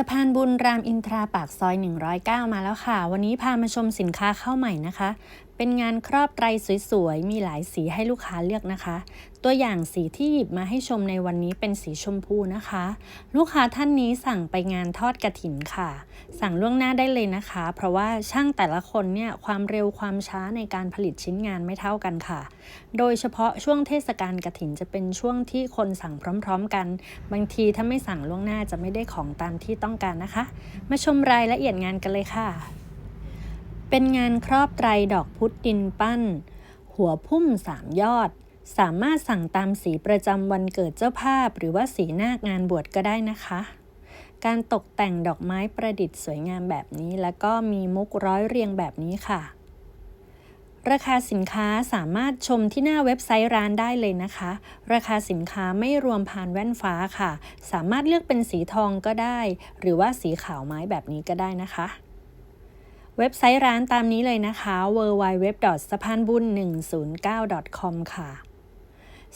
สะพานบุญรามอินทราปากซอย 109 มาแล้วค่ะ วันนี้พามาชมสินค้าเข้าใหม่นะคะ เป็นงานครอบไตรสวยๆ มีหลายสีให้ลูกค้าเลือกนะคะ ตัวอย่างสีที่หยิบมาให้ชมในวันนี้เป็นสีชมพูนะคะ ลูกค้าท่านนี้สั่งไปงานทอดกระถินค่ะ สั่งล่วงหน้าได้เลยนะคะ เพราะว่าช่างแต่ละคนเนี่ยความเร็วความช้าในการผลิตชิ้นงานไม่เท่ากันค่ะ โดยเฉพาะช่วงเทศกาลกระถินจะเป็นช่วงที่คนสั่งพร้อม ๆ กัน บางทีถ้าไม่สั่งล่วงหน้าจะไม่ได้ของตามที่ต้องการนะคะ มาชมรายละเอียดงานกันเลยค่ะ เป็นงานครอบไตรดอกพุธดินปั้น หัวพุ่มสามยอด สามารถสั่งตามสีประจำวันเกิดเจ้าภาพ หรือว่าสีหน้างานบวชก็ได้นะคะ การตกแต่งดอกไม้ประดิษฐ์สวยงามแบบนี้ แล้วก็มีมุกร้อยเรียงแบบนี้ค่ะ ราคาสินค้าสามารถชมที่หน้าเว็บไซต์ร้านได้เลยนะคะ ราคาสินค้าไม่รวมพานแว่นฟ้าค่ะ สามารถเลือกเป็นสีทองก็ได้ หรือว่าสีขาวไม้แบบนี้ก็ได้นะคะ เว็บไซต์ร้านตามนี้เลยนะคะ w w w s a p a n b u n 1 0 9 com ค่ะ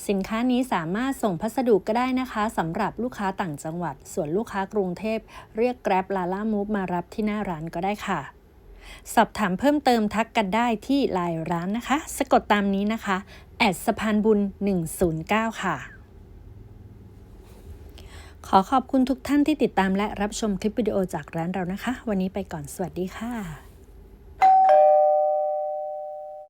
สินค้านี้สามารถส่งพัสดุก็ได้นะคะสำหรับลูกค้าต่างจังหวัด ส่วนลูกค้ากรุงเทพ เรียก Grab Lala Move มารับที่หน้าร้านก็ได้ค่ะ สอบถามเพิ่มเติมทักกันได้ที่ไลน์ร้านนะคะ สะกดตามนี้นะคะแอดสะพานบุญ 109 ค่ะขอขอบคุณทุกท่านที่ติดตามและรับชมคลิปวิดีโอจากร้านเรานะคะ วันนี้ไปก่อนสวัสดีค่ะ